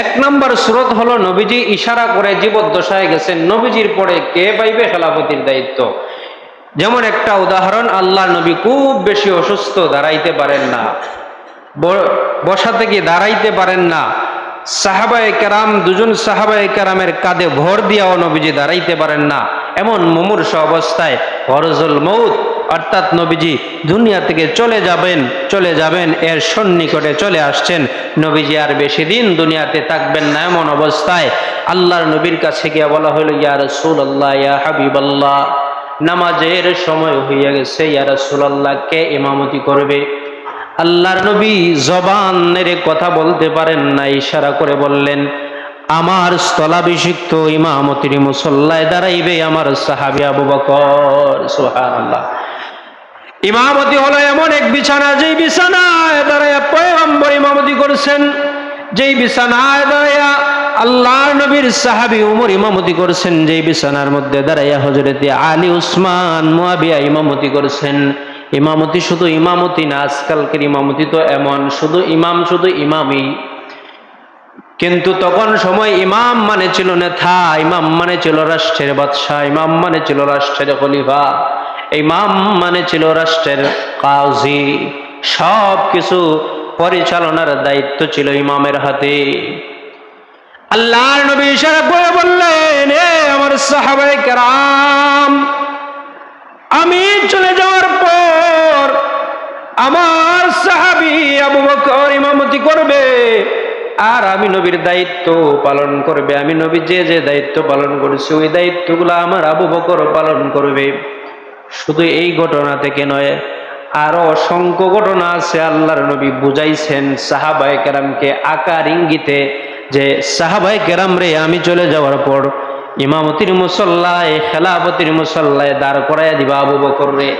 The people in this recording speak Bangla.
এক নম্বর স্রোত হলো নবীজি ইশারা করে জীবদ্দশায় গেছেন। নবীজির পরে কে পাইবে খেলাপতির দায়িত্ব? যেমন একটা উদাহরণ আল্লাহ নবী খুব বেশি অসুস্থ, দাঁড়াইতে পারেন না। বসা থেকে দাঁড়াইতে পারেন না। সাহাবায়ে কেরাম, দুজন সাহাবায়ে কেরামের কাঁধে ভর দিয়াও নবীজি দাঁড়াইতে পারেন না। এমন মুমূর্ষ অবস্থায় হরজুল মৌত অর্থাৎ নবীজি দুনিয়া থেকে চলে যাবেন চলে যাবেন, এর সন্নিকটে চলে আসছেন। নবীজি আর বেশি দিন দুনিয়াতে থাকবেন না এমন অবস্থায়। আল্লাহর নবীর কাছে গিয়া বলা হলো ইয়া রসুল আল্লাহ ইয়া হাবিব আল্লাহ নামাজের সময় হইয়া গেছে, ইয়া রসুল আল্লাহ কে ইমামতি করবে? আল্লাহর নবী জবানের কথা বলতে পারেন না, ইশারা করে বললেন, আমার স্থলাভিষিক্ত ইমামতির মুসল্লায় দাঁড়াইবে আমার সাহাবি আবু বকর। সুবহানাল্লাহ। ইমামতি হলো এমন এক বিছানা, যেই বিছানায় দাঁড়াইয়া পয়গম্বর ইমামতি করছেন। যেই বিছানায় দাঁড়াইয়া আল্লাহর নবীর সাহাবি উমর ইমামতি করছেন, যেই বিছানার মধ্যে দাঁড়াইয়া হজরতে আলী উসমান মুয়াবিয়া ইমামতি করছেন। ইমামতি শুধু ইমামতি না, আজকালকের ইমামতি তো এমন, শুধু ইমাম, শুধু ইমামই। কিন্তু তখন সময় ইমাম মানে ছিল নেতা ইমাম মানে ছিল রাষ্ট্রের বাদশাহ, ইমাম মানে ছিল রাষ্ট্রের খলিফা। ইমাম মানে ছিল রাষ্ট্রের কাজী। সব কিছু পরিচালনার দায়িত্ব ছিল ইমামের হাতে। আল্লাহর নবী ইশারা করে বললেন, এ আমার সাহাবাই কেরাম, আমি চলে যাওয়ার পর আমার সাহাবি আবু বকর ইমামতি করবে আর আমি নবীর দায়িত্ব পালন করবে। আমি নবী যে যে দায়িত্ব পালন করেছি, ওই দায়িত্বগুলো আমার আবু বকর পালন করবে। শুধু এই ঘটনা থেকে নয় আরও অসংখ্য ঘটনা আছে, আল্লাহর নবী বুঝাইছেন সাহাবায় কেরামকে আকার ইঙ্গিতে যে সাহাবায় কেরাম রে, আমি চলে যাওয়ার পর ইমামতির মুসল্লায় খেলাপতির মুসল্লায় দাঁড় করাইয়া দিবা আবু বকর রে।